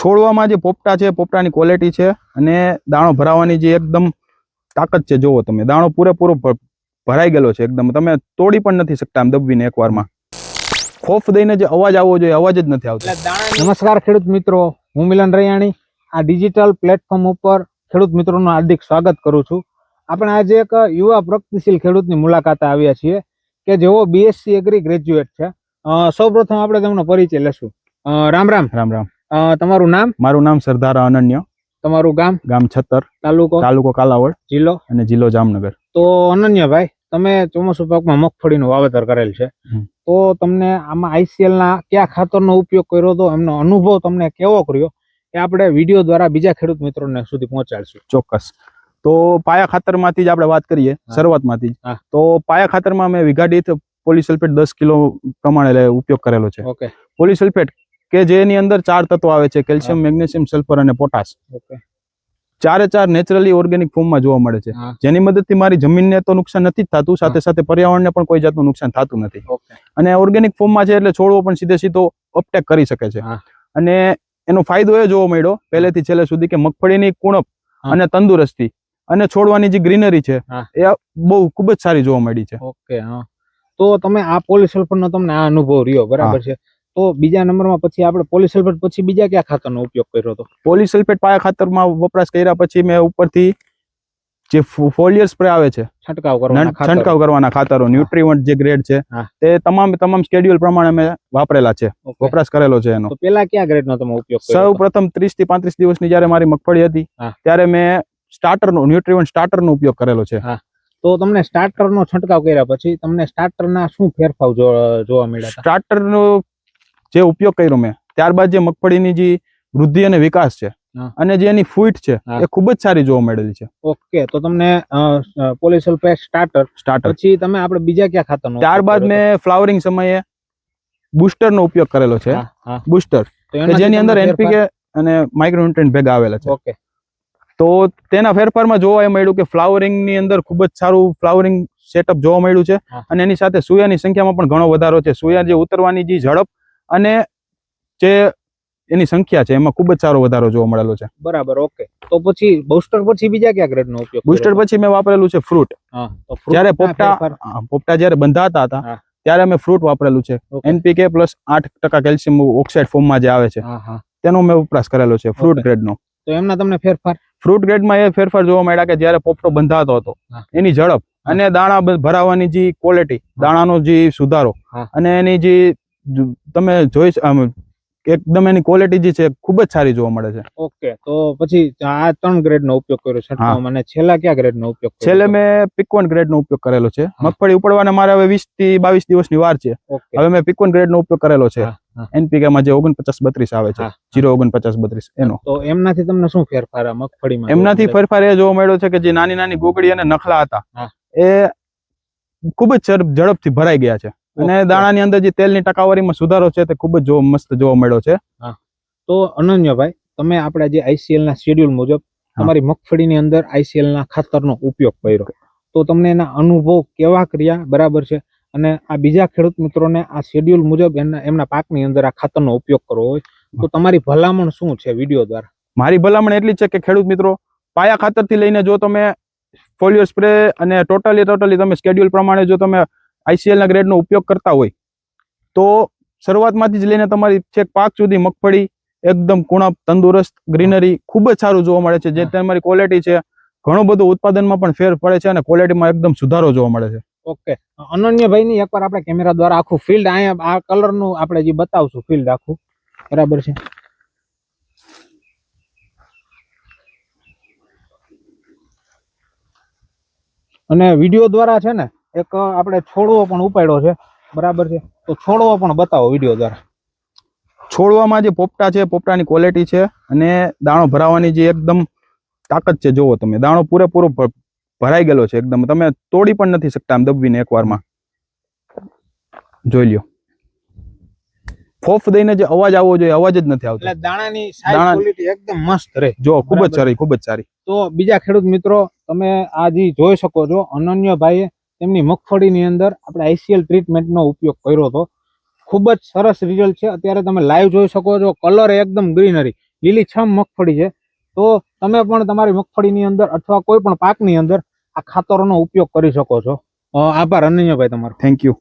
છોડવામાં જે પોપટા છે પોપટાની ક્વોલિટી છે અને દાણો ભરાવાની જે એકદમ તાકાત છે જુઓ તમે. દાણો પૂરેપૂરો ભ- ભરાઈ ગયેલો છે એકદમ. તમે તોડી પણ નથી શકતા આમ દબવીને એકવારમાં. ખોફ દઈને જે અવાજ આવવો જોઈએ અવાજ જ નથી આવતો. નમસ્કાર ખેડૂત મિત્રો. હું મિલન રૈયાણી આ ડિજિટલ પ્લેટફોર્મ ઉપર ખેડૂત મિત્રોનું હાર્દિક સ્વાગત કરું છું. આપણે આજે એક યુવા પ્રગતિશીલ ખેડૂતની મુલાકાતે આવ્યા છીએ કે જેઓ બીએસસી એગ્રી ગ્રેજ્યુએટ છે. સૌપ્રથમ આપણે તેમનો પરિચય લેશું રામ રામ. રામ રામ. તમારું નામ? મારું નામ સરદાર અનન્ય. તમારું ગામ? ગામ છત્તર. તાલુકો? તાલુકો કાલાવડ. જિલ્લો? અને જિલ્લો જામનગર. તો અનન્યભાઈ તમે ચોમાસુ પાકમાં મગફળીનું વાવેતર કરેલ છે. તો તમને આમાં આઈસીએલ ના કયા ખાતરનો ઉપયોગ કર્યો હતો? એમનો અનુભવ તમને કેવો કર્યો? એ આપણે વીડિયો દ્વારા બીજા ખેડૂત મિત્રોને સુધી પહોંચાડશું. ચોક્કસ. તો પાયા ખાતરમાંથી જ આપણે વાત કરીએ. શરૂઆતમાંથી જ. તો પાયા ખાતરમાં મેં વીઘા દીઠ પોલીસલ્ફેટ દસ કિલો પ્રમાણે ઉપયોગ કરેલો છે. ઓકે. પોલીસલ્ફેટ કે જેની અંદર ચાર તત્વો આવે છે કેલ્શિયમ મેગ્નેશિયમ સલ્ફર અને પોટાશ. ચારે ચાર નેચરલી ઓર્ગેનિક ફોર્મમાં જોવા મળે છે. જેની મદદથી મારી જમીનને તો નુકસાન નથી થતું સાથે સાથે પર્યાવરણને પણ કોઈ જાતનું નુકસાન થતું નથી. અને ઓર્ગેનિક ફોર્મમાં છે એટલે છોડવો પણ સીધે સીધો અપટેક કરી શકે છે. અને એનો ફાયદો એ જોવા મળ્યો પહેલેથી છેલ્લે સુધી કે મગફળીની કુણપ અને તંદુરસ્તી અને છોડવાની જે ગ્રીનરી છે એ બહુ ખૂબ જ સારી જોવા મળી છે. ઓકે તો તમે આ પોલિસલ્ફરનો તમને આ અનુભવ રહ્યો બરાબર છે? તો બીજા નંબરમાં પછી આપણે પોલિસલ્ફેટ પછી બીજા કયા ખાતરનો ઉપયોગ કર્યો હતો? પોલિસલ્ફેટ પાયા ખાતરમાં વપરાશ કર્યા પછી મેં ઉપરથી જે ફોલિયર સ્પ્રે આવે છે છંટકાવ કરવાના છંટકાવ કરવાના ખાતરો ન્યુટ્રીવન્ટ જે ગ્રેડ છે તે તમામ તમામ સ્કેડ્યુલ પ્રમાણે મેં વાપરેલા છે વપરાશ કરેલો છે એનો. પહેલા પેલા કયા ગ્રેડનો તમે ઉપયોગ સૌ પ્રથમ ત્રીસથી પાંત્રીસ દિવસની જ્યારે મારી મગફળી હતી ત્યારે મેં સ્ટાર્ટરનો ન્યુટ્રીવન્ટ સ્ટાર્ટરનો ઉપયોગ કરેલો છે. તો તમને સ્ટાર્ટરનો છંટકાવ કર્યા પછી તમને સ્ટાર્ટરના શું ફેરફાર જોવા મળ્યા સ્ટાર્ટરનો જે ઉપયોગ કર્યો મેં ત્યારબાદ જે મગફળીની જે વૃદ્ધિ અને વિકાસ છે અને જે એની ફૂટ છે એ ખૂબ જ સારી જોવા મળેલી છે. ઓકે તો તમને પોલીસલ્ફેટ સ્ટાર્ટર સ્ટાર્ટર પછી તમે આપણે બીજા ક્યાં ખાતરનો ત્યારબાદ મેં ફ્લાવરિંગ સમયે બુસ્ટરનો ઉપયોગ કરેલો છે. બુસ્ટર જેની અંદર એનપીકે અને માઇક્રોન્યુટ્રન્ટ ભેગા આવેલા છે. ઓકે. તો તેના ફેરફારમાં જોવા એ મળ્યું કે ફ્લાવરિંગની અંદર ખૂબ જ સારું ફ્લાવરિંગ સેટઅપ જોવા મળ્યું છે અને એની સાથે સુયાની સંખ્યામાં પણ ઘણો વધારો છે. સુયા જે ઉતરવાની જે ઝડપ અને જે એની સંખ્યા છે એમાં ખૂબ જ સારો વધારો જોવા મળેલો છે. બરાબર ઓકે. તો પછી બુસ્ટર પછી બીજા કયા ગ્રેડનો ઉપયોગ બુસ્ટર પછી મેં વાપરેલું છે ફ્રૂટ. જ્યારે પોપટા પોપટા જ્યારે બંધાતા હતા ત્યારે મેં ફ્રૂટ વાપરેલું છે. એનપીકે પ્લસ આઠ ટકા કેલ્શિયમ ઓક્સાઇડ ફોર્મમાં જે આવે છે તેનો મેં વપરાશ કરેલો છે ફ્રૂટ. ગ્રેડનો. તો એમના તમને ફેરફાર? ફ્રૂટ ગ્રેડમાં એ ફેરફાર જોવા મળ્યા કે જ્યારે પોપટો બંધાતો હતો એની ઝડપ અને દાણા ભરાવવાની ભરાવાની જે ક્વોલિટી દાણાનો જે સુધારો અને એની જ- તમે જોઈ એકદમ એની ક્વોલિટી જે છે ખૂબ જ સારી જોવા મળે છે. ઓકે તો પછી આ ત્રણ ગ્રેડ નો ઉપયોગ કર્યો છે. અને છેલ્લા કયા ગ્રેડ નો ઉપયોગ છેલ્લે? મેં પિકવન ગ્રેડનો ઉપયોગ કરેલો છે. મગફળી ઉપડવાના મારે હવે વીસથી બાવીસ દિવસની વાર છે. હવે મેં પિકવન ગ્રેડનો ઉપયોગ કરેલો છે. એનપીકે માં જે ઓગણપચાસ બત્રીસ આવે છે. જીરો ઓગણપચાસ બત્રીસ એનો. તો એમનાથી તમને શું ફેરફાર આ મગફળીમાં એમનાથી ફેરફાર એ જોવા મળ્યો છે કે જે નાની નાની ગોગડી અને નખલા હતા એ ખૂબ જ ઝડપ- ઝડપથી ભરાઈ ગયા છે. અને. દાણાની અંદર જે તેલની ટકાવારીમાં સુધારો છે તે ખૂબ જ જોવા મસ્ત જોવા મળ્યો છે. તો અનન્યભાઈ તમે આપણા જે આઈસીએલ ના શેડ્યુલ મુજબ તમારી મગફળીની અંદર આઈસીએલ ના ખાતરનો ઉપયોગ કર્યો. તો તમને એના અનુભવ કેવા કર્યા? બરાબર છે. અને આ બીજા ખેડૂત મિત્રોને આ શેડ્યુલ મુજબ એમના એમના પાકની અંદર આ ખાતરનો ઉપયોગ કરવો હોય તો તમારી ભલામણ શું છે વીડિયો દ્વારા? મારી ભલામણ એટલી છે કે ખેડૂત મિત્રો પાયા ખાતરથી લઈને જો તમે ફોલિયો સ્પ્રે અને ટોટલી ટોટલી તમે સ્કેડ્યુલ પ્રમાણે જો તમે આઈસીએલ ના ગ્રેડનો ઉપયોગ કરતા હોય તો શરૂઆતમાંથી જ લઈને તમારી છેક પાક સુધી મગફળી એકદમ કુણપ તંદુરસ્ત ગ્રીનરી ખૂબ જ સારું જોવા મળે છે. જે તમારી ક્વોલિટી છે ઘણું બધું ઉત્પાદનમાં પણ ફેર પડે છે અને ક્વોલિટીમાં એકદમ સુધારો જોવા મળે છે. ઓકે અનન્યભાઈ ની એકવાર આપણે કેમેરા દ્વારા આખું ફિલ્ડ અહીંયા આ કલરનું આપણે જે બતાવશું ફિલ્ડ આખું. બરાબર છે. અને વીડિયો દ્વારા છે ને એક આપણે છોડવો પણ ઉપાડ્યો છે. બરાબર છે? તો છોડવો પણ બતાવો વીડિયો દ્વારા. છોડવામાં જે પોપટા છે પોપટાની ક્વોલિટી છે અને દાણો ભરાવાની જે એકદમ તાકાત છે જોવો તમે. દાણો પૂરેપૂરો ભરાઈ ગયેલો છે એકદમ. તમે તોડી પણ નથી શકતા આમ દબવીને એકવારમાં. જોઈ લ્યો. ફોફ દઈને જે અવાજ આવવો જોઈએ અવાજ જ નથી આવતો. દાણાની સાઈઝ ક્વોલિટી એકદમ મસ્ત રહે જો ખૂબ જ સારી ખૂબ જ સારી. તો બીજા ખેડૂત મિત્રો તમે આ જે જોઈ શકો છો અનન્યભાઈએ તેમની મગફળીની અંદર આપણે આઈસીએલ ટ્રીટમેન્ટનો ઉપયોગ કર્યો હતો. ખૂબ જ સરસ રિઝલ્ટ છે. અત્યારે તમે લાઈવ જોઈ શકો છો. કલર એકદમ ગ્રીનરી લીલીછમ મગફળી છે. તો તમે પણ તમારી મગફળીની અંદર અથવા કોઈ પણ પાકની અંદર આ ખાતરોનો ઉપયોગ કરી શકો છો. આભાર અનન્યભાઈ તમારો. Thank you